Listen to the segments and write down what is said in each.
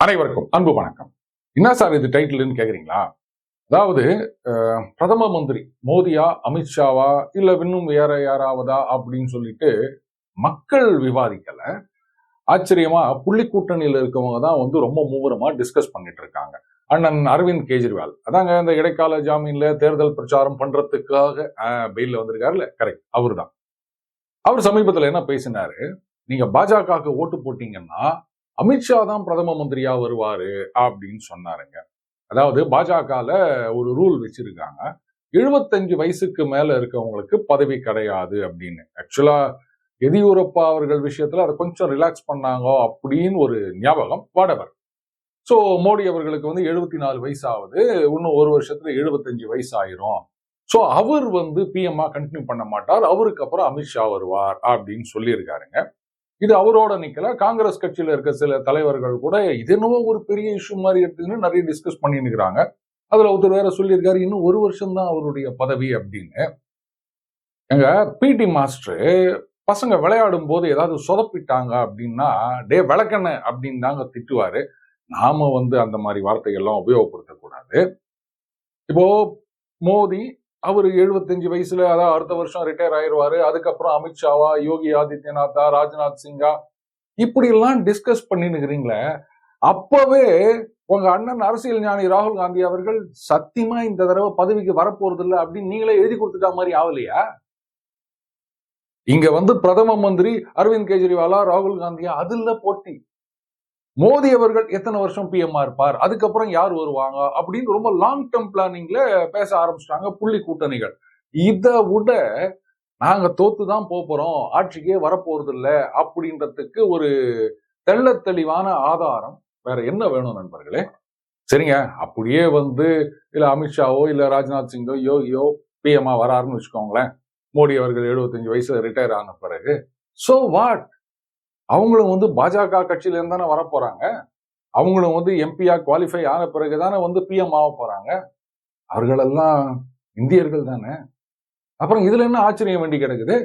அனைவருக்கும் அன்பு வணக்கம். என்ன சார் இது டைட்டில்னு கேக்குறீங்களா? அதாவது பிரதம மந்திரி மோடியா அமித்ஷாவா இல்ல இன்னும் வேற யாராவதா அப்படின்னு சொல்லிட்டு மக்கள் விவாதிக்கல. ஆச்சரியமா புள்ளி கூட்டணியில இருக்கவங்க தான் வந்து ரொம்ப மூவரமா டிஸ்கஸ் பண்ணிட்டு இருக்காங்க. அண்ணன் அரவிந்த் கெஜ்ரிவால். அதாங்க இந்த இடைக்கால ஜாமீன்ல தேர்தல் பிரச்சாரம் பண்றதுக்காக பெயில வந்திருக்காருல்ல? கரெக்ட் அவர் தான் அவர் சமீபத்துல என்ன பேசினாரு? நீங்க பாஜகவுக்கு ஓட்டு போட்டீங்கன்னா அமித்ஷா தான் பிரதம மந்திரியா வருவாரு அப்படின்னு சொன்னாருங்க. அதாவது பாஜகல ஒரு ரூல் வச்சிருக்காங்க. எழுபத்தஞ்சு வயசுக்கு மேல இருக்கவங்களுக்கு பதவி கிடையாது அப்படின்னு. ஆக்சுவலா எதியூரப்பா அவர்கள் விஷயத்துல அதை கொஞ்சம் ரிலாக்ஸ் பண்ணாங்க அப்படின்னு ஒரு ஞாபகம் வாடவர். ஸோ மோடி அவர்களுக்கு வந்து எழுபத்தி நாலு வயசு ஆகுது இன்னும் ஒரு வருஷத்துல எழுபத்தஞ்சு வயசு ஆயிரும் ஸோ அவர் வந்து பிஎம்ஆ கண்டினியூ பண்ண மாட்டார். அவருக்கு அப்புறம் அமித்ஷா வருவார் அப்படின்னு சொல்லியிருக்காருங்க. இது அவரோட நிக்கல. காங்கிரஸ் கட்சியில இருக்க சில தலைவர்கள் கூட இது என்னவோ ஒரு பெரிய இஷ்யூ மாதிரி இருக்குன்னு நிறைய டிஸ்கஸ் பண்ணிருக்கிறாங்க இருக்கிறாங்க அதுல ஒருத்தர் வேற சொல்லியிருக்காரு இன்னும் ஒரு வருஷம் தான் அவருடைய பதவி அப்படின்னு. எங்க பிடி மாஸ்டர் பசங்க விளையாடும் போது ஏதாவது சொதப்பிட்டாங்க அப்படின்னா டே விளக்கண்ண அப்படின்னு தாங்க திட்டுவாரு. நாம வந்து அந்த மாதிரி வார்த்தைகள்லாம் உபயோகப்படுத்தக்கூடாது. இப்போ மோடி அவர் எழுபத்தஞ்சு வயசுல அதாவது அடுத்த வருஷம் ரிட்டையர் ஆயிருவாரு. அதுக்கப்புறம் அமித்ஷாவா யோகி ஆதித்யநாத்தா ராஜ்நாத் சிங்கா இப்படி எல்லாம் டிஸ்கஸ் பண்ணினுக்கிறீங்களே அப்பவே உங்க அண்ணன் அரசியல் ஞானி ராகுல் காந்தி அவர்கள் சத்தியமா இந்த தடவை பதவிக்கு வரப்போறது இல்லை அப்படின்னு நீங்களே எழுதி கொடுத்துட்டா மாதிரி ஆகலையா? இங்க வந்து பிரதம மந்திரி அரவிந்த் கெஜ்ரிவாலா ராகுல் காந்தியா அதுல போட்டி. மோடி அவர்கள் எத்தனை வருஷம் பிஎம்ஆ இருப்பார்? அதுக்கப்புறம் யார் வருவாங்க? அப்படின்னு ரொம்ப லாங் டேர்ம் பிளானிங்ல பேச ஆரம்பிச்சிட்டாங்க புள்ளி கூட்டணிகள். இதை விட நாங்க தோத்து தான் போறோம். ஆட்சிக்கே வரப்போறது இல்லை அப்படின்றதுக்கு ஒரு தெள்ள தெளிவான ஆதாரம் வேற என்ன வேணும் நண்பர்களே? சரிங்க. அப்படியே வந்து இல்ல அமித்ஷாவோ இல்ல ராஜ்நாத் சிங்கோ யோகியோ பிஎம்ஆ வராருன்னு வச்சுக்கோங்களேன். மோடி அவர்கள் எழுபத்தஞ்சு வயசுல ரிட்டையர் ஆன பிறகு. சோ வாட் அவங்களும் வந்து பாஜக கட்சியில இருந்து தானே வரப்போறாங்க? அவங்களும் வந்து எம்பியா குவாலிஃபை ஆன பிறகு தானே வந்து பிஎம் ஆக போறாங்க? அவர்களெல்லாம் இந்தியர்கள் தானே? அப்புறம் இதுல என்ன ஆச்சரியம் வேண்டி கிடக்குது?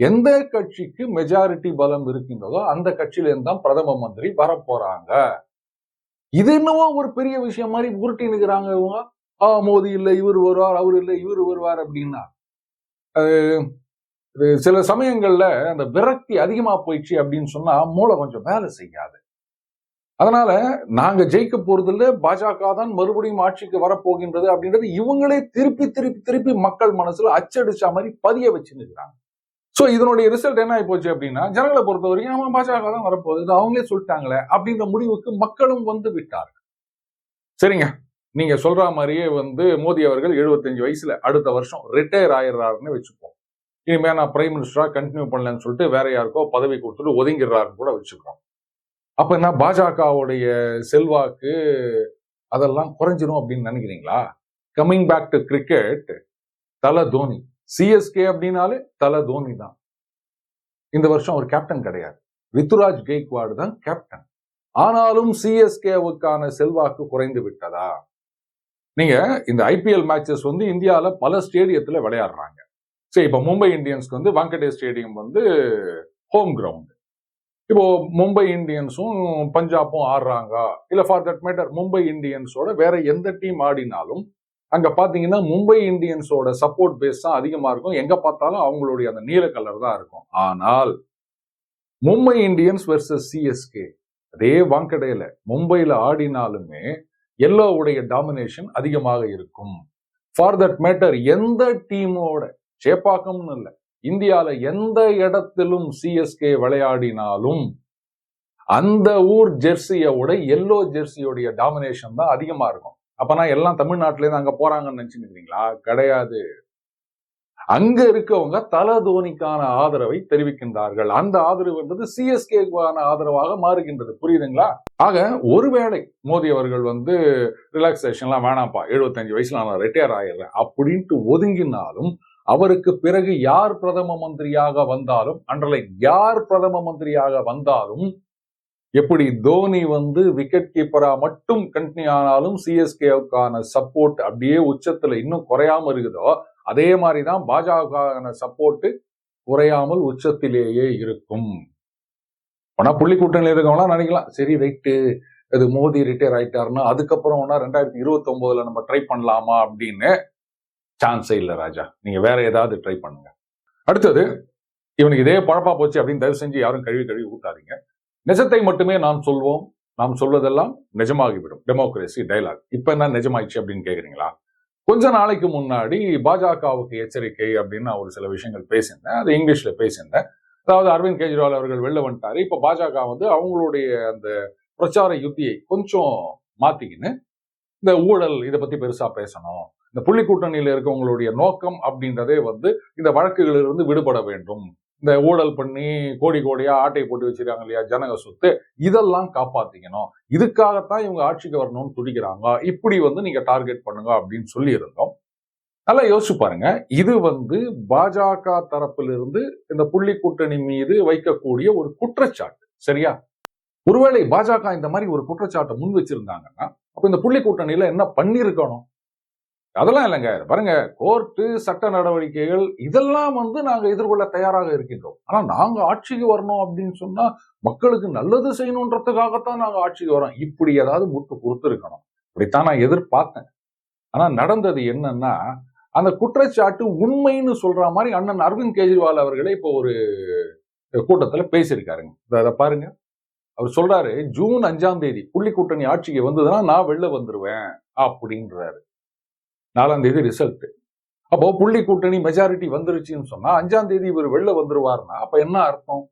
எந்த கட்சிக்கு மெஜாரிட்டி பலம் இருக்கின்றதோ அந்த கட்சியில இருந்து தான் பிரதம மந்திரி வரப்போறாங்க. இது என்னவோ ஒரு பெரிய விஷயம் மாதிரி உருட்டி நிற்கிறாங்க இவங்க. ஆ மோதி இல்ல இவர் வருவார் அவர் இல்லை இவர் வருவார் அப்படின்னா. சில சமயங்கள்ல அந்த விரக்தி அதிகமா போயிடுச்சு அப்படின்னு சொன்னா மூளை கொஞ்சம் வேலை செய்யாது. அதனால நாங்க ஜெயிக்க போறது இல்ல பாஜக தான் மறுபடியும் ஆட்சிக்கு வரப்போகின்றது அப்படின்றது இவங்களே திருப்பி திருப்பி திருப்பி மக்கள் மனசுல அச்சடிச்ச மாதிரி பதிய வச்சுருக்காங்க சோ இதனுடைய ரிசல்ட் என்ன ஆகி போச்சு அப்படின்னா ஜனங்களை பொறுத்த வரைக்கும் நம்ம பாஜக தான் வரப்போகுது அவங்களே சொல்லிட்டாங்களே அப்படின்ற முடிவுக்கு மக்களும் வந்து விட்டார்கள். சரிங்க. நீங்க சொல்ற மாதிரியே வந்து மோடி அவர்கள் 75 வயசுல அடுத்த வருஷம் ரிட்டையர் ஆயிடுறாருன்னு வச்சுப்போம். இனிமே நான் பிரைம் மினிஸ்டராக கண்டினியூ பண்ணலன்னு சொல்லிட்டு வேற யாருக்கோ பதவி கொடுத்துட்டு ஒதுங்கிடுறாருன்னு கூட வச்சுக்கிறோம். அப்ப என்ன பாஜகவுடைய செல்வாக்கு அதெல்லாம் குறைஞ்சிரும் அப்படின்னு நினைக்கிறீங்களா? கம்மிங் பேக் டு கிரிக்கெட் தல தோனி. சிஎஸ்கே அப்படின்னாலே தல தோனி தான். இந்த வருஷம் அவர் கேப்டன் கிடையாது. ரித்துராஜ் கெய்க்வாடு தான் கேப்டன் ஆனாலும் சிஎஸ்கேவுக்கான செல்வாக்கு குறைந்து விட்டதா? நீங்க இந்த ஐபிஎல் மேட்சஸ் வந்து இந்தியாவில் பல ஸ்டேடியத்துல விளையாடுறாங்க. சரி இப்போ மும்பை இந்தியன்ஸ்க்கு வந்து வாங்கடே ஸ்டேடியம் வந்து ஹோம் கிரவுண்ட் இப்போ மும்பை இந்தியன்ஸும் பஞ்சாப்பும் ஆடுறாங்க. இல்ல ஃபார் தட் மேட்டர் மும்பை இந்தியன்ஸோட வேற எந்த டீம் ஆடினாலும் அங்க பாத்தீங்கன்னா மும்பை இந்தியன்ஸோட சப்போர்ட் பேஸ் தான் அதிகமா இருக்கும். எங்க பார்த்தாலும் அவங்களுடைய அந்த நீல கலர் தான் இருக்கும். ஆனால் மும்பை இந்தியன்ஸ் வெர்சஸ் சிஎஸ்கே அதே வாங்கடையில் மும்பையில் ஆடினாலுமே எல்லோவுடைய டாமினேஷன் அதிகமாக இருக்கும். ஃபார் தட் மேட்டர் எந்த டீமோட சேப்பாக்கம்னு இல்லை. இந்தியாவில் எந்த இடத்திலும் சிஎஸ்கே விளையாடினாலும் அந்த ஊர் ஜெர்சியோட எல்லோ ஜெர்சியோடைய டாமினேஷன் தான் அதிகமா இருக்கும். அப்பனா எல்லாம் தமிழ்நாட்டிலேருந்து அங்கே அங்க போறாங்கன்னு நினைச்சுக்கிறீங்களா கிடையாது. அங்க இருக்கவங்க தல தோனிக்கான ஆதரவை தெரிவிக்கின்றார்கள். அந்த ஆதரவு என்பது சிஎஸ்கேக்கான ஆதரவாக மாறுகின்றது. புரியுதுங்களா? ஆக ஒருவேளை மோடி அவர்கள் வந்து ரிலாக்ஸேஷன்லாம் வேணாம்ப்பா 75 வயசுல நான் ரிட்டையர் ஆயிடுறேன் அப்படின்ட்டு ஒதுங்கினாலும் அவருக்கு பிறகு யார் பிரதம மந்திரியாக வந்தாலும் அன்றலைன் யார் பிரதம மந்திரியாக வந்தாலும் எப்படி தோனி வந்து விக்கெட் கீப்பரா மட்டும் கண்டினியூ ஆனாலும் சிஎஸ்கேவுக்கான சப்போர்ட் அப்படியே உச்சத்துல இன்னும் குறையாம இருக்குதோ அதே மாதிரிதான் பாஜகவுக்கான சப்போர்ட் குறையாமல் உச்சத்திலேயே இருக்கும். ஆனா புள்ளி கூட்டணியில் இருக்கவங்களாம் நினைக்கலாம் சரி ரைட்டு இது மோடி ரிட்டையர் ஆயிட்டாருன்னா அதுக்கப்புறம் ஒன்னா ரெண்டாயிரத்தி இருபத்தி ஒன்பதுல நம்ம ட்ரை பண்ணலாமா அப்படின்னு சான்ஸே இல்லை ராஜா. நீங்க வேற ஏதாவது ட்ரை பண்ணுங்க. அடுத்தது இவனுக்கு இதே பழப்பா போச்சு அப்படின்னு தயவு செஞ்சு யாரும் கழுவி கழுவி ஊட்டாதீங்க. நிஜத்தை மட்டுமே நாம் சொல்வோம். நாம் சொல்வதெல்லாம் நிஜமாகிவிடும். டெமோக்ரஸி டைலாக் இப்ப என்ன நிஜமாயிடுச்சு அப்படின்னு கேக்குறீங்களா? கொஞ்ச நாளைக்கு முன்னாடி பாஜகவுக்கு எச்சரிக்கை அப்படின்னு நான் ஒரு சில விஷயங்கள் பேசியிருந்தேன். அது இங்கிலீஷ்ல பேசியிருந்தேன். அதாவது அரவிந்த் கெஜ்ரிவால் அவர்கள் வெளில வந்துட்டாரு. இப்ப பாஜக வந்து அவங்களுடைய அந்த பிரச்சார யுத்தியை கொஞ்சம் மாத்திக்கின்னு இந்த ஊழல் இதை பத்தி பெருசா பேசணும். இந்த புள்ளி கூட்டணியில இருக்கவங்களுடைய நோக்கம் அப்படின்றதே வந்து இந்த வழக்குகளிலிருந்து விடுபட வேண்டும். இந்த ஊழல் பண்ணி கோடி கோடியா ஆட்டை போட்டு வச்சிருக்காங்க இல்லையா ஜனக சொத்து இதெல்லாம் காப்பாத்திக்கணும். இதுக்காகத்தான் இவங்க ஆட்சிக்கு வரணும்னு துடிக்கிறாங்க. இப்படி வந்து நீங்க டார்கெட் பண்ணுங்க அப்படின்னு சொல்லி இருந்தோம். நல்லா யோசிச்சு பாருங்க. இது வந்து பாஜக தரப்பிலிருந்து இந்த புள்ளி கூட்டணி மீது வைக்கக்கூடிய ஒரு குற்றச்சாட்டு. சரியா? ஒருவேளை பாஜக இந்த மாதிரி ஒரு குற்றச்சாட்டை முன் வச்சிருந்தாங்கன்னா அப்ப இந்த புள்ளி கூட்டணியில என்ன பண்ணிருக்கணும் அதெல்லாம் இல்லைங்க. பாருங்க கோர்ட்டு சட்ட நடவடிக்கைகள் இதெல்லாம் வந்து நாங்க எதிர்கொள்ள தயாராக இருக்கின்றோம். ஆனா நாங்க ஆட்சிக்கு வரணும் அப்படின்னு சொன்னா மக்களுக்கு நல்லது செய்யணுன்றதுக்காகத்தான் நாங்க ஆட்சிக்கு வரோம். இப்படி ஏதாவது முட்டு கொடுத்துருக்கணும் இப்படித்தான் நான் எதிர்பார்த்தேன். ஆனா நடந்தது என்னன்னா அந்த குற்றச்சாட்டு உண்மைன்னு சொல்ற மாதிரி அண்ணன் அரவிந்த் கெஜ்ரிவால் அவர்களே இப்போ ஒரு கூட்டத்துல பேசியிருக்காருங்க. அதை பாருங்க. அவர் சொல்றாரு ஜூன் அஞ்சாம் தேதி புள்ளி கூட்டணி ஆட்சிக்கு வந்ததுன்னா நான் வெளில வந்துருவேன் அப்படின்றாரு. நாலாம் தேதி ரிசல்ட் அப்போ புள்ளி கூட்டணி மெஜாரிட்டி வந்துருச்சுன்னு சொன்னா அஞ்சாம் தேதி இவர் வெளில வந்துருவாருன்னா அப்ப என்ன அர்த்தம்?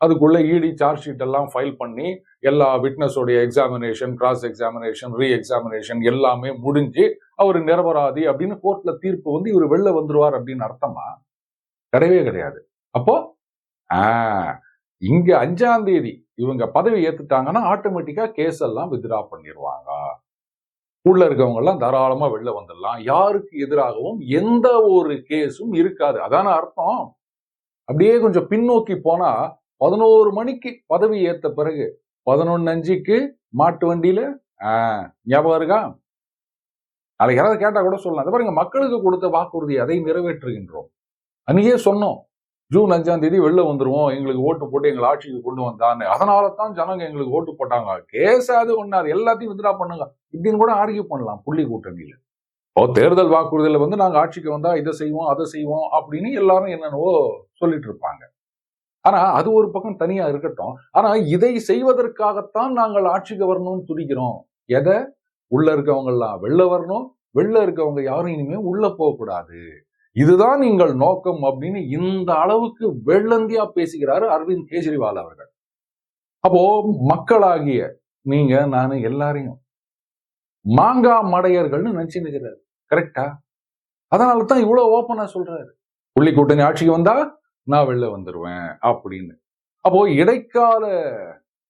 அதுக்குள்ள இடி சார்ஜ் ஷீட் எல்லாம் ஃபைல் பண்ணி எல்லா விட்னஸோடைய examination cross examination re examination எல்லாமே முடிஞ்சு அவர் நிரபராதி அப்படின்னு கோர்ட்ல தீர்ப்பு வந்து இவர் வெளில வந்துருவார் அப்படின்னு அர்த்தமா? கிடையவே கிடையாது. அப்போ ஆஹ் இங்க அஞ்சாம் தேதி இவங்க பதவி ஏத்துட்டாங்கன்னா ஆட்டோமேட்டிக்கா கேஸ் எல்லாம் வித்ரா பண்ணிடுவாங்க உள்ள இருக்கவங்கெல்லாம் தாராளமா வெளில வந்துடலாம். யாருக்கு எதிராகவும் எந்த ஒரு கேஸும் இருக்காது. அதான அர்த்தம். அப்படியே கொஞ்சம் பின்னோக்கி போனா பதினோரு மணிக்கு பதவி ஏத்த பிறகு பதினொன்னு அஞ்சுக்கு மாட்டு வண்டியில ஆஹ் ஞாபகம் இருக்கா? நாளைக்கு யாராவது கேட்டா கூட சொல்லலாம். அது பாருங்க மக்களுக்கு கொடுத்த வாக்குறுதி அதை நிறைவேற்றுகின்றோம். அன்னையே சொன்னோம். ஜூன் அஞ்சாம் தேதி வெளில வந்துருவோம். எங்களுக்கு ஓட்டு போட்டு எங்களை ஆட்சிக்கு கொண்டு வந்தான்னு. அதனால தான் ஜனங்க எங்களுக்கு ஓட்டு போட்டாங்க. கேஸாது ஒண்ணாது எல்லாத்தையும் வித்ரா பண்ணுங்க. இப்படின்னு கூட ஆர்கியூ பண்ணலாம். புள்ளி கூட்டணியில. ஓ தேர்தல் வாக்குறுதியில் வந்து நாங்க ஆட்சிக்கு வந்தா இதை செய்வோம் அதை செய்வோம் அப்படின்னு எல்லாரும் என்னென்னவோ சொல்லிட்டு இருப்பாங்க. ஆனா அது ஒரு பக்கம் தனியா இருக்கட்டும். ஆனா இதை செய்வதற்காகத்தான் நாங்கள் ஆட்சிக்கு வரணும்னு துடிக்கிறோம் எதை? உள்ள இருக்கவங்கெல்லாம் வெளில வரணும். வெளில இருக்கவங்க யாரும் இனிமே உள்ள போகக்கூடாது. இதுதான் நீங்கள் நோக்கம் அப்படின்னு இந்த அளவுக்கு வெள்ளந்தியா பேசுகிறாரு அரவிந்த் கெஜ்ரிவால் அவர்கள். அப்போ மக்களாகிய நீங்க நானு எல்லாரையும் மாங்கா மடையர்கள்னு நினைச்சு நிற்கிறாரு கரெக்டா அதனால தான் இவ்வளவு ஓப்பனா சொல்றாரு. புள்ளி கூட்டணி ஆட்சிக்கு வந்தா நான் வெளில வந்துருவேன் அப்படின்னு. அப்போ இடைக்கால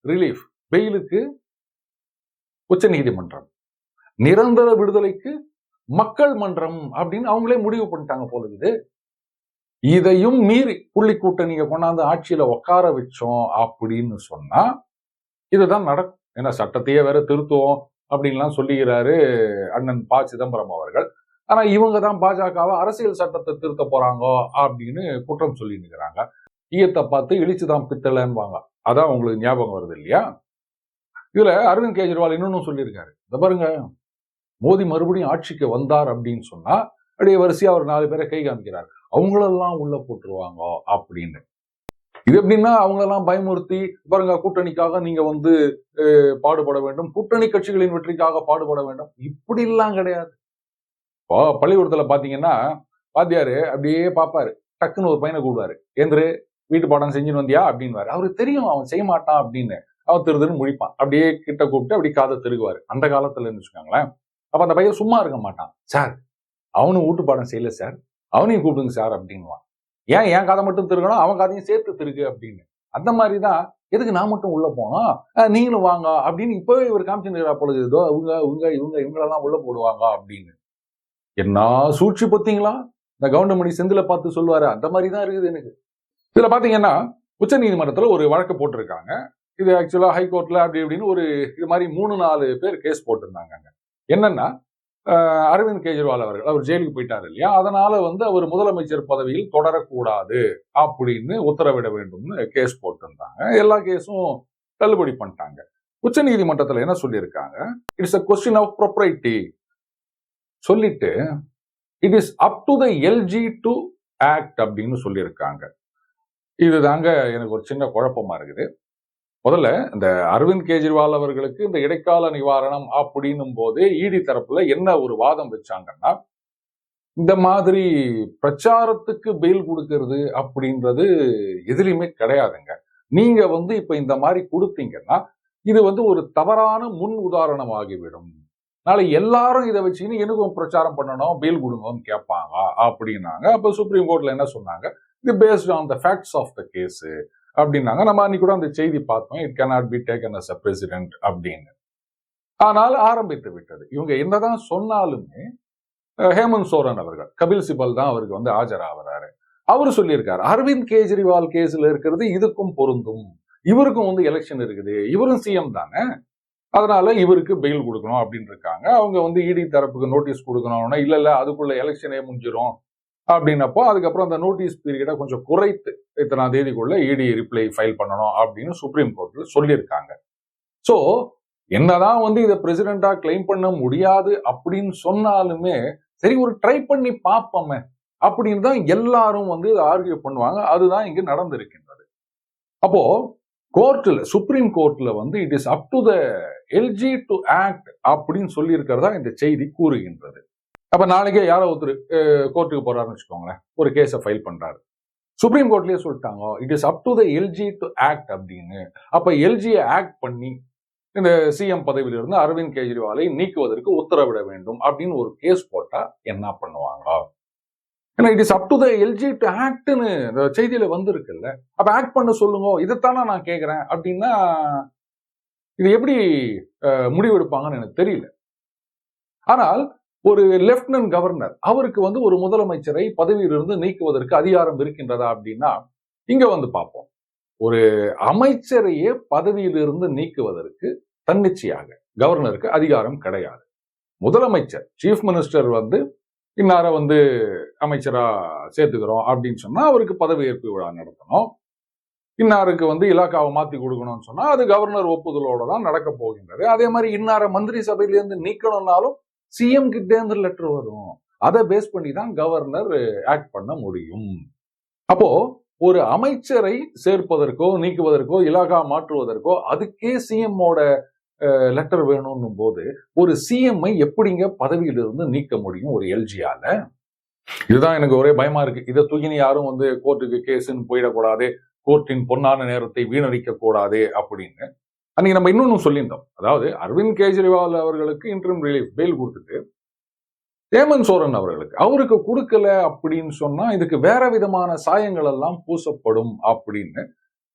ரிலீஃப் பெயிலுக்கு உச்ச நீதிமன்றம் நிரந்தர விடுதலைக்கு மக்கள் மன்றம் அப்படின்னு அவங்களே முடிவு பண்ணிட்டாங்க போல இது இதையும் மீறி புள்ளி கூட்டணியை கொண்டாந்து ஆட்சியில உட்கார வச்சோம் அப்படின்னு சொன்னா இதுதான் நடக்கும் ஏன்னா சட்டத்தையே வேற திருத்துவோம் அப்படின்லாம் சொல்லுகிறாரு அண்ணன் ப. சிதம்பரம் அவர்கள். ஆனா இவங்க தான் பாஜகவை அரசியல் சட்டத்தை திருத்த போறாங்க அப்படின்னு குற்றம் சொல்லி நிற்கிறாங்க ஈயத்தை பார்த்து இழிச்சுதான் பித்தளைன்பாங்க அதான் உங்களுக்கு ஞாபகம் வருது இல்லையா? இதுல அரவிந்த் கெஜ்ரிவால் இன்னொன்னு சொல்லியிருக்காரு. இந்த பாருங்க. மோடி மறுபடியும் ஆட்சிக்கு வந்தார் அப்படின்னு சொன்னா அப்படியே வரிசையா அவர் நாலு பேரை கை காமிக்கிறார். அவங்களெல்லாம் உள்ள போட்டுருவாங்க அப்படின்னு. இது எப்படின்னா அவங்களெல்லாம் பயமுறுத்தி பாருங்க கூட்டணிக்காக நீங்க வந்து பாடுபட வேண்டும். கூட்டணி கட்சிகளின் வெற்றிக்காக பாடுபட வேண்டும். இப்படிலாம் கிடையாது. இப்போ பள்ளிக்கூடத்துல பாத்தீங்கன்னா பாத்தியாரு அப்படியே பாப்பாரு. டக்குன்னு ஒரு பையனை கூடுவாரு என்று வீட்டு பாடம் செஞ்சுன்னு வந்தியா? அப்படின்வாரு அவருக்கு தெரியும் அவன் செய்ய மாட்டான் அப்படின்னு. அவன் திருதுன்னு முடிப்பான் அப்படியே கிட்ட கூப்பிட்டு அப்படி காதை திருகுவாரு. அந்த காலத்துல வச்சுக்கோங்களேன் அப்போ அந்த பையன் சும்மா இருக்க மாட்டான். சார் அவனும் ஊட்டுப்பாடம் செய்யல சார். அவனையும் கூப்பிடுங்க சார் அப்படின்வான் ஏன் என் காதை மட்டும் திருகணும்? அவன் காதையும் சேர்த்து திருக்கு அப்படின்னு. அந்த மாதிரி தான் எதுக்கு நான் மட்டும் உள்ள போனோம் நீங்களும் வாங்க அப்படின்னு இப்பவே இவர் காமிச்சுருக்கிறா பொழுது இதோ இவங்க இவங்க இவங்க இவங்களெல்லாம் உள்ள போடுவாங்க அப்படின்னு. என்ன சூழ்ச்சி பார்த்தீங்களா? இந்த கவுண்டமணி செந்தில பார்த்து சொல்லுவாரு. அந்த மாதிரி தான் இருக்குது எனக்கு. இதுல பாத்தீங்கன்னா உச்ச நீதிமன்றத்துல ஒரு வழக்கு போட்டிருக்காங்க. இது ஆக்சுவலா ஹைகோர்ட்ல அப்படி இப்படின்னு ஒரு இது மாதிரி மூணு நாலு பேர் கேஸ் போட்டிருந்தாங்க என்னன்னா அஹ், அரவிந்த் கெஜ்ரிவால் அவர்கள் அவர் ஜெயிலுக்கு போயிட்டார் இல்லையா? அதனால வந்து அவர் முதலமைச்சர் பதவியில் தொடரக்கூடாது அப்படின்னு உத்தரவிட வேண்டும்னு கேஸ் போட்டிருந்தாங்க. எல்லா கேஸும் தள்ளுபடி பண்ணிட்டாங்க. உச்ச நீதிமன்றத்தில் என்ன சொல்லியிருக்காங்க? It's a question of propriety சொல்லிட்டு it is up to the LG to act அப்படின்னு சொல்லியிருக்காங்க. இதுதாங்க எனக்கு ஒரு சின்ன குழப்பமா இருக்குது. முதல்ல இந்த அரவிந்த் கெஜ்ரிவால் அவர்களுக்கு இந்த இடைக்கால நிவாரணம் அப்படின்னும் போதே இடி தரப்புல என்ன ஒரு வாதம் வச்சாங்கன்னா இந்த மாதிரி பிரச்சாரத்துக்கு பெயில் கொடுக்கறது அப்படின்றது எதுலையுமே கிடையாதுங்க. நீங்க வந்து இப்ப இந்த மாதிரி கொடுத்தீங்கன்னா இது வந்து ஒரு தவறான முன் உதாரணம் ஆகிவிடும் நாளை எல்லாரும் இதை வச்சுன்னு எனக்கும் பிரச்சாரம் பண்ணணும் பெயில் கொடுங்கன்னு கேட்பாங்க அப்படின்னாங்க. அப்ப சுப்ரீம் கோர்ட்ல என்ன சொன்னாங்க? இது based on the facts of the case அப்படின்னாங்க. நம்ம அன்னைக்கு கூட அந்த செய்தி பார்த்தோம். It cannot be taken as a precedent அப்படின்னு. ஆனால் ஆரம்பித்து விட்டது. இவங்க என்னதான் சொன்னாலுமே ஹேமந்த் சோரன் அவர்கள் கபில் சிபல் தான் அவருக்கு வந்து ஆஜராகிறாரு. அவர் சொல்லியிருக்காரு அரவிந்த் கெஜ்ரிவால் கேஸ்ல இருக்கிறது இதுக்கும் பொருந்தும். இவருக்கும் வந்து எலெக்ஷன் இருக்குது. இவரும் சிஎம் தானே. அதனால இவருக்கு பெயில் கொடுக்கணும் அப்படின்னு இருக்காங்க. அவங்க வந்து இடி தரப்புக்கு நோட்டீஸ் கொடுக்கணும்னா இல்ல இல்ல அதுக்குள்ள எலெக்ஷனே முடிஞ்சிரும். அப்படின்னப்போ அதுக்கப்புறம் அந்த நோட்டீஸ் பீரியடை கொஞ்சம் குறைத்து இத்தனாம் தேதிக்குள்ள இடி ரிப்ளை ஃபைல் பண்ணணும் அப்படின்னு சுப்ரீம் கோர்ட்ல சொல்லியிருக்காங்க. ஸோ என்னதான் வந்து இதை பிரசிடென்டா கிளைம் பண்ண முடியாது அப்படின்னு சொன்னாலுமே சரி ஒரு ட்ரை பண்ணி பார்ப்போமே அப்படின்னு தான் எல்லாரும் வந்து ஆர்கியூ பண்ணுவாங்க. அதுதான் இங்க நடந்திருக்கின்றது. அப்போ கோர்ட்டில் சுப்ரீம் கோர்ட்ல வந்து it is up to the LG to act அப்படின்னு சொல்லியிருக்கிறதா இந்த செய்தி கூறுகின்றது. அப்ப நாளைக்கே யாரோ ஒருத்தர் கோர்ட்டுக்கு போறாருன்னு வச்சுக்கோங்களேன். ஒரு கேஸை ஃபைல் பண்றாரு. சுப்ரீம் கோர்ட்லயே சொல்லிட்டாங்க it is up to the LG to act அப்படின்னு. அப்ப எல்ஜியை ஆக்ட் பண்ணி இந்த சிஎம் பதவியிலிருந்து அரவிந்த் கெஜ்ரிவாலை நீக்குவதற்கு உத்தரவிட வேண்டும் அப்படின்னு ஒரு கேஸ் போட்டா என்ன பண்ணுவாங்க? ஏன்னா it is up to the LG to ஆக்ட்னு இந்த செய்தியில வந்திருக்குல்ல. அப்ப ஆக்ட் பண்ண சொல்லுங்க இதைத்தானே நான் கேட்குறேன் அப்படின்னா இது எப்படி அஹ், முடிவெடுப்பாங்கன்னு எனக்கு தெரியல. ஆனால் ஒரு லெப்டினன்ட் கவர்னர் அவருக்கு வந்து ஒரு முதலமைச்சரை பதவியிலிருந்து நீக்குவதற்கு அதிகாரம் இருக்கின்றதா அப்படின்னா இங்க வந்து பார்ப்போம். ஒரு அமைச்சரையே பதவியிலிருந்து நீக்குவதற்கு தன்னிச்சையாக கவர்னருக்கு அதிகாரம் கிடையாது. முதலமைச்சர் சீஃப் மினிஸ்டர் வந்து இன்னார வந்து அமைச்சரா சேர்த்துக்கிறோம் அப்படின்னு சொன்னா அவருக்கு பதவியேற்பு விழா நடத்தணும். இன்னாருக்கு வந்து இலாக்காவை மாத்தி கொடுக்கணும்னு சொன்னா அது கவர்னர் ஒப்புதலோட தான் நடக்க போகின்றது. அதே மாதிரி இன்னார மந்திரி சபையிலேருந்து நீக்கணும்னாலும் சிஎம் கிட்டே இருந்து லெட்டர் வரும். அதை பேஸ் பண்ணி தான் கவர்னர் ஆக்ட் பண்ண முடியும். அப்போ ஒரு அமைச்சரை சேர்ப்பதற்கோ நீக்குவதற்கோ இலாகா மாற்றுவதற்கோ அதுக்கே சிஎம்மோட லெட்டர் வேணும்னும் போது ஒரு சிஎம்ஐ எப்படிங்க பதவியிலிருந்து நீக்க முடியும் ஒரு எல்ஜியால இதுதான் எனக்கு ஒரே பயமா இருக்கு. இதை தூக்கினி யாரும் வந்து கோர்ட்டுக்கு கேஸுன்னு போயிடக்கூடாது. கோர்ட்டின் பொன்னான நேரத்தை வீணடிக்க கூடாது அப்படின்னு அன்னைக்கு நம்ம இன்னொன்னு சொல்லியிருந்தோம். அதாவது அரவிந்த் கெஜ்ரிவால் அவர்களுக்கு இன்டர்ம் ரிலீஃப் பெயில் கொடுத்துட்டு ஹேமந்த் சோரன் அவர்களுக்கு அவருக்கு கொடுக்கல அப்படின்னு சொன்னா இதுக்கு வேற விதமான சாயங்கள் எல்லாம் பூசப்படும் அப்படின்னு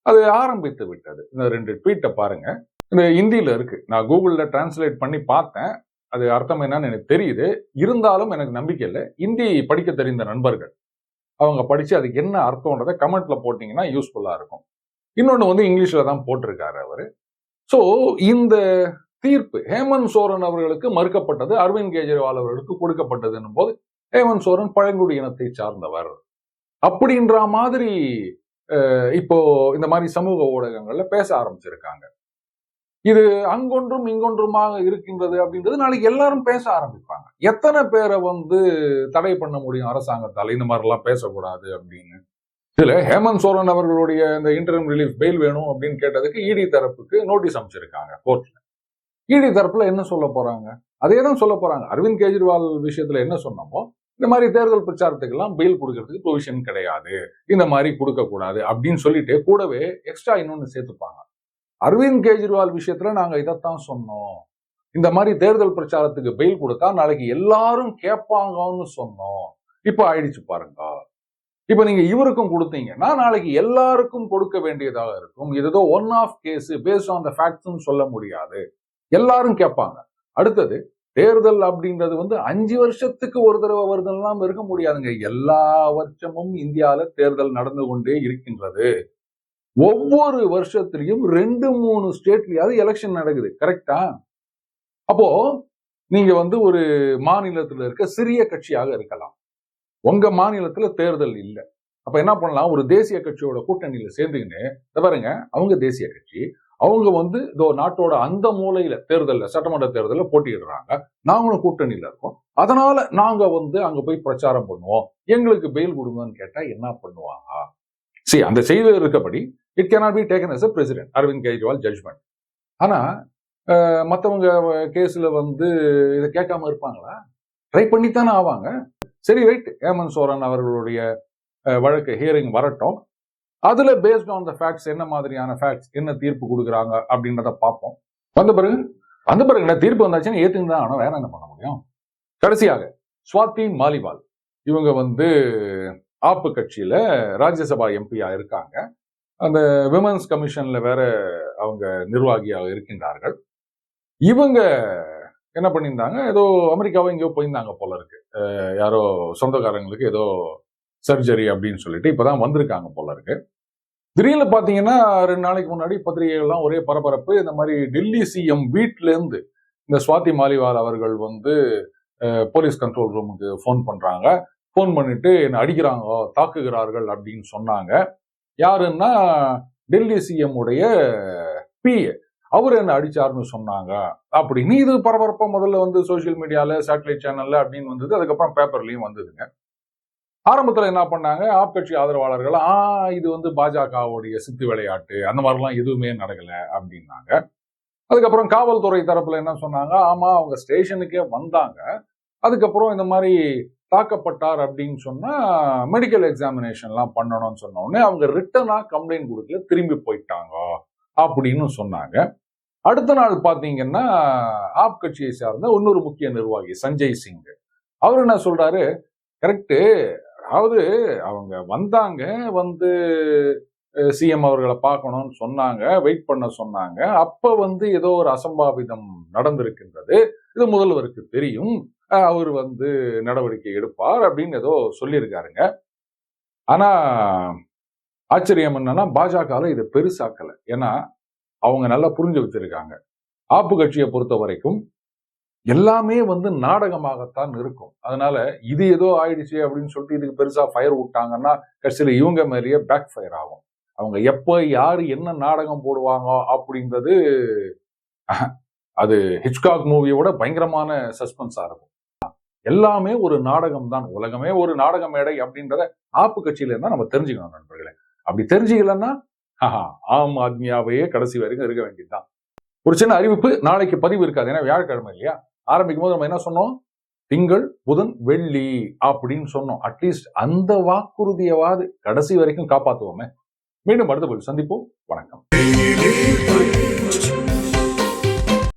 அது ஆரம்பித்து விட்டது. இந்த ரெண்டு ட்வீட்டை பாருங்க. இந்த ஹிந்தியில இருக்கு. நான் கூகுளில் டிரான்ஸ்லேட் பண்ணி பார்த்தேன். அது அர்த்தம் என்னன்னு எனக்கு தெரியுது. இருந்தாலும் எனக்கு நம்பிக்கை இல்லை. ஹிந்தி படிக்க தெரிந்த நண்பர்கள் அவங்க படிச்சு அதுக்கு என்ன அர்த்தம்ன்றதை கமெண்ட்ல போட்டிங்கன்னா யூஸ்ஃபுல்லா இருக்கும். இன்னொன்னு வந்து இங்கிலீஷ்ல தான் போட்டிருக்காரு அவர். ஸோ இந்த தீர்ப்பு ஹேமந்த் சோரன் அவர்களுக்கு மறுக்கப்பட்டது அரவிந்த் கெஜ்ரிவால் அவர்களுக்கு கொடுக்கப்பட்டது போது ஹேமந்த் சோரன் பழங்குடி இனத்தை சார்ந்தவர். அப்படின்ற மாதிரி இப்போ இந்த மாதிரி சமூக ஊடகங்கள்ல பேச ஆரம்பிச்சிருக்காங்க. இது அங்கொன்றும் இங்கொன்றுமாக இருக்கின்றது அப்படின்றது நாளைக்கு எல்லாரும் பேச ஆரம்பிப்பாங்க. எத்தனை பேரை வந்து தடை பண்ண முடியும் அரசாங்கத்தால்? இந்த மாதிரிலாம் பேசக்கூடாது அப்படின்னு. இதுல ஹேமந்த் சோரன் அவர்களுடைய இந்த இன்டர்ம் ரிலீஃப் பெயில் வேணும் அப்படின்னு கேட்டதுக்கு இடி தரப்புக்கு நோட்டீஸ் அமைச்சிருக்காங்க கோர்ட்ல இடி தரப்புல என்ன சொல்ல போறாங்க? அதே தான் சொல்ல போறாங்க. அரவிந்த் கெஜ்ரிவால் விஷயத்துல என்ன சொன்னோமோ இந்த மாதிரி தேர்தல் பிரச்சாரத்துக்கெல்லாம் பெயில் கொடுக்கறதுக்கு ப்ரொவிஷன் கிடையாது. இந்த மாதிரி கொடுக்கக்கூடாது அப்படின்னு சொல்லிட்டு கூடவே எக்ஸ்ட்ரா இன்னொன்னு சேர்த்துப்பாங்க. அரவிந்த் கெஜ்ரிவால் விஷயத்துல நாங்க இதைத்தான் சொன்னோம். இந்த மாதிரி தேர்தல் பிரச்சாரத்துக்கு பெயில் கொடுத்தா நாளைக்கு எல்லாரும் கேட்பாங்கன்னு சொன்னோம். இப்ப ஆயிடுச்சு பாருங்க. இப்ப நீங்க இவருக்கும் கொடுத்தீங்கன்னா நாளைக்கு எல்லாருக்கும் கொடுக்க வேண்டியதாக இருக்கும். இது ஏதோ one off case based on the ஃபேக்ட்ஸ்னு சொல்ல முடியாது. எல்லாரும் கேட்பாங்க. அடுத்தது தேர்தல் அப்படின்றது வந்து அஞ்சு வருஷத்துக்கு ஒரு தடவை வருதெல்லாம் இருக்க முடியாதுங்க. எல்லா வருஷமும் இந்தியால தேர்தல் நடந்து கொண்டே இருக்கின்றது. ஒவ்வொரு வருஷத்துலயும் ரெண்டு மூணு ஸ்டேட்லயாவது எலெக்ஷன் நடக்குது. கரெக்டா அப்போ நீங்க வந்து ஒரு மாநிலத்துல இருக்க சிறிய கட்சியாக இருக்கலாம். உங்க மாநிலத்துல தேர்தல் இல்லை. அப்ப என்ன பண்ணலாம்? ஒரு தேசிய கட்சியோட கூட்டணியில சேர்ந்துக்கின்னு பாருங்க அவங்க தேசிய கட்சி அவங்க வந்து இதோ நாட்டோட அந்த மூலையில தேர்தலில் சட்டமன்ற தேர்தலில் போட்டியிடுறாங்க. நாங்களும் கூட்டணியில இருக்கோம். அதனால நாங்க வந்து அங்க போய் பிரச்சாரம் பண்ணுவோம். எங்களுக்கு பெயில் கொடுங்கன்னு கேட்டா என்ன பண்ணுவாங்க? சரி அந்த செய்தி இருக்கபடி it cannot be taken as a precedent Arvind Kejriwal judgment ஆனா மற்றவங்க மத்தவங்க வந்து இதை கேட்காம இருப்பாங்களா? ட்ரை பண்ணித்தானே ஆவாங்க. சரி வெயிட் ஹேமந்த் சோரன் அவர்களுடைய அஹ், வழக்கு ஹியரிங் வரட்டும். அதுல பேஸ்ட் ஆன் த ஃபேக்ட்ஸ் என்ன மாதிரியான ஃபேக்ட்ஸ் என்ன தீர்ப்பு கொடுக்குறாங்க அப்படின்றத பார்ப்போம். வந்த பிறகு வந்த பிறகு என்ன தீர்ப்பு வந்தாச்சுன்னா ஏற்றுங்க தான் ஆனால் வேற என்ன பண்ண முடியும்? கடைசியாக ஸ்வாதி மாலிவால். இவங்க வந்து ஆப்பு கட்சியில ராஜ்யசபா எம்பியா இருக்காங்க. அந்த விமன்ஸ் கமிஷன்ல வேற அவங்க நிர்வாகியாக இருக்கின்றார்கள். இவங்க என்ன பண்ணியிருந்தாங்க? ஏதோ அமெரிக்காவோ எங்கேயோ போயிருந்தாங்க போல இருக்கு. யாரோ சொந்தக்காரங்களுக்கு ஏதோ சர்ஜரி அப்படின்னு சொல்லிட்டு இப்போதான் வந்திருக்காங்க போல இருக்கு. திடீர்னு பார்த்தீங்கன்னா ரெண்டு நாளைக்கு முன்னாடி பத்திரிகைகள்லாம் ஒரே பரபரப்பு. இந்த மாதிரி டெல்லி சிஎம் வீட்டிலேருந்து இந்த சுவாதி மாலிவால் அவர்கள் வந்து போலீஸ் கண்ட்ரோல் ரூமுக்கு ஃபோன் பண்ணுறாங்க ஃபோன் பண்ணிட்டு என்னை அடிக்கிறாங்க தாக்குகிறார்கள் அப்படின்னு சொன்னாங்க. யாருன்னா டெல்லி சிஎம் உடைய பிஏ அவர் என்ன அடிச்சாருன்னு சொன்னாங்க அப்படின்னு இது பரபரப்பாக முதல்ல வந்து சோஷியல் மீடியால சேட்டலைட் சேனலில் அப்படின்னு வந்தது. அதுக்கப்புறம் பேப்பர்லையும் வந்ததுங்க. ஆரம்பத்துல என்ன பண்ணாங்க? ஆப் கட்சி ஆதரவாளர்கள் ஆ இது வந்து பாஜகவுடைய சித்து விளையாட்டு அந்த மாதிரிலாம் எதுவுமே நடக்கலை அப்படின்னாங்க. அதுக்கப்புறம் காவல்துறை தரப்புல என்ன சொன்னாங்க? ஆமா அவங்க ஸ்டேஷனுக்கே வந்தாங்க. அதுக்கப்புறம் இந்த மாதிரி தாக்கப்பட்டார் அப்படின்னு சொன்னா மெடிக்கல் எக்ஸாமினேஷன்லாம் பண்ணணும்னு சொன்ன உடனே அவங்க ரிட்டனா கம்ப்ளைண்ட் கொடுக்கல திரும்பி போயிட்டாங்க. அப்படின்னு சொன்னாங்க. அடுத்த நாள் பார்த்தீங்கன்னா ஆப் கட்சியை சார்ந்த இன்னொரு முக்கிய நிர்வாகி சஞ்சய் சிங். அவர் என்ன சொல்றாரு? கரெக்டு. அதாவது அவங்க வந்தாங்க வந்து சிஎம் அவர்களை பார்க்கணும்னு சொன்னாங்க வெயிட் பண்ண சொன்னாங்க. அப்ப வந்து ஏதோ ஒரு அசம்பாவிதம் நடந்திருக்கின்றது. இது முதல்வருக்கு தெரியும். அவர் வந்து நடவடிக்கை எடுப்பார் அப்படின்னு ஏதோ சொல்லியிருக்காருங்க. ஆனா ஆச்சரியம் என்னன்னா பாஜகவில் இதை பெருசாக்கலை. ஏன்னா அவங்க நல்லா புரிஞ்சு வச்சிருக்காங்க. ஆப்பு கட்சியை பொறுத்த வரைக்கும் எல்லாமே வந்து நாடகமாகத்தான் இருக்கும். அதனால இது ஏதோ ஆயிடுச்சு அப்படின்னு சொல்லிட்டு இதுக்கு பெருசா ஃபயர் விட்டாங்கன்னா கட்சியில இவங்க மாதிரியே பேக் ஃபயர் ஆகும். அவங்க எப்போ யாரு என்ன நாடகம் போடுவாங்க அப்படின்றது அது ஹிச்காக் மூவியோட பயங்கரமான சஸ்பென்ஸா இருக்கும். எல்லாமே ஒரு நாடகம் தான். உலகமே ஒரு நாடக மேடை அப்படின்றத ஆப்பு கட்சியில இருந்தா நம்ம தெரிஞ்சுக்கணும் நண்பர்களே. அப்படி தெரிஞ்சுக்கலன்னா ஆஹா, ஆம் ஆத்மியாவையே கடைசி வரைக்கும் இருக்க வேண்டியதுதான். ஒரு சின்ன அறிவிப்பு நாளைக்கு பதிவு இருக்காது. ஏன்னா வியாழக்கிழமை இல்லையா? ஆரம்பிக்கும் போது நம்ம என்ன சொன்னோம்? திங்கள் புதன் வெள்ளி அப்படின்னு சொன்னோம். அட்லீஸ்ட் அந்த வாக்குறுதியவாது கடைசி வரைக்கும் காப்பாத்துவோமே. மீண்டும் அடுத்த பதில் சந்திப்போம். வணக்கம்.